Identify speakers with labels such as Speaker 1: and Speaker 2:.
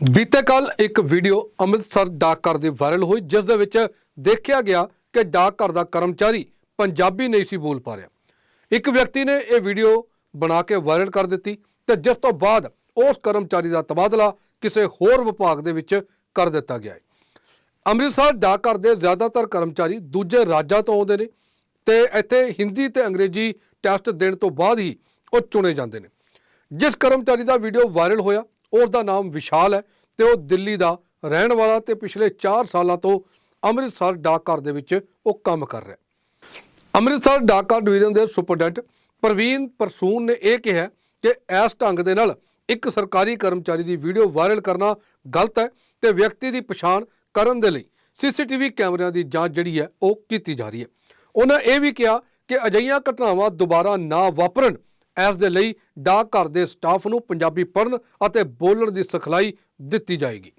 Speaker 1: ਬੀਤੇ ਕੱਲ ਇੱਕ ਵੀਡੀਓ ਅੰਮ੍ਰਿਤਸਰ ਡਾਕਘਰ ਦੀ ਵਾਇਰਲ ਹੋਈ, ਜਿਸ ਦੇ ਵਿੱਚ ਦੇਖਿਆ ਗਿਆ ਕਿ ਡਾਕਘਰ ਦਾ ਕਰਮਚਾਰੀ ਪੰਜਾਬੀ ਨਹੀਂ ਸੀ ਬੋਲ ਪਾ ਰਿਹਾ। ਇੱਕ ਵਿਅਕਤੀ ਨੇ ਇਹ ਵੀਡੀਓ ਬਣਾ ਕੇ ਵਾਇਰਲ ਕਰ ਦਿੱਤੀ ਤੇ ਜਿਸ ਤੋਂ ਬਾਅਦ ਉਸ ਕਰਮਚਾਰੀ ਦਾ ਤਬਾਦਲਾ ਕਿਸੇ ਹੋਰ ਵਿਭਾਗ ਦੇ ਵਿੱਚ ਕਰ ਦਿੱਤਾ ਗਿਆ ਹੈ। ਅੰਮ੍ਰਿਤਸਰ ਡਾਕਘਰ ਦੇ ਜ਼ਿਆਦਾਤਰ ਕਰਮਚਾਰੀ ਦੂਜੇ ਰਾਜਾਂ ਤੋਂ ਆਉਂਦੇ ਨੇ ਤੇ ਇੱਥੇ ਹਿੰਦੀ ਤੇ ਅੰਗਰੇਜ਼ੀ ਟੈਸਟ ਦੇਣ ਤੋਂ ਬਾਅਦ ਹੀ ਉਹ ਚੁਣੇ ਜਾਂਦੇ ਨੇ। ਜਿਸ ਕਰਮਚਾਰੀ ਦਾ ਵੀਡੀਓ ਵਾਇਰਲ ਹੋਇਆ ਉਸ ਦਾ ਨਾਮ ਵਿਸ਼ਾਲ ਹੈ ਤੇ ਉਹ ਦਿੱਲੀ ਦਾ ਰਹਿਣ ਵਾਲਾ ਤੇ ਪਿਛਲੇ 4 ਸਾਲਾਂ ਤੋਂ ਅੰਮ੍ਰਿਤਸਰ ਡਾਕਘਰ ਦੇ ਵਿੱਚ ਉਹ ਕੰਮ ਕਰ ਰਿਹਾ ਅੰਮ੍ਰਿਤਸਰ ਡਾਕਘਰ ਡਿਵੀਜ਼ਨ ਦੇ ਸੁਪਰਡੈਂਟ ਪ੍ਰਵੀਨ ਪਰਸੂਨ ਨੇ ਇਹ ਕਿਹਾ ਕਿ ਇਸ ਢੰਗ ਦੇ ਨਾਲ ਇੱਕ ਸਰਕਾਰੀ ਕਰਮਚਾਰੀ ਦੀ ਵੀਡੀਓ ਵਾਇਰਲ ਕਰਨਾ ਗਲਤ ਹੈ ਤੇ ਵਿਅਕਤੀ ਦੀ ਪਛਾਣ ਕਰਨ ਦੇ ਲਈ ਸੀਸੀਟੀਵੀ ਕੈਮਰਿਆਂ ਦੀ ਜਾਂਚ ਜਿਹੜੀ ਹੈ ਉਹ ਕੀਤੀ ਜਾ ਰਹੀ ਹੈ। ਉਹਨਾਂ ਇਹ ਵੀ ਕਿਹਾ ਕਿ ਅਜਿਹੀਆਂ ਘਟਨਾਵਾਂ ਦੁਬਾਰਾ ਨਾ ਵਾਪਰਨ ਇਸ ਦੇ ਲਈ ਡਾਕ ਘਰ ਦੇ ਸਟਾਫ ਨੂੰ ਪੰਜਾਬੀ ਪੜ੍ਹਨ ਅਤੇ ਬੋਲਣ ਦੀ ਸਿਖਲਾਈ ਦਿੱਤੀ ਜਾਏਗੀ।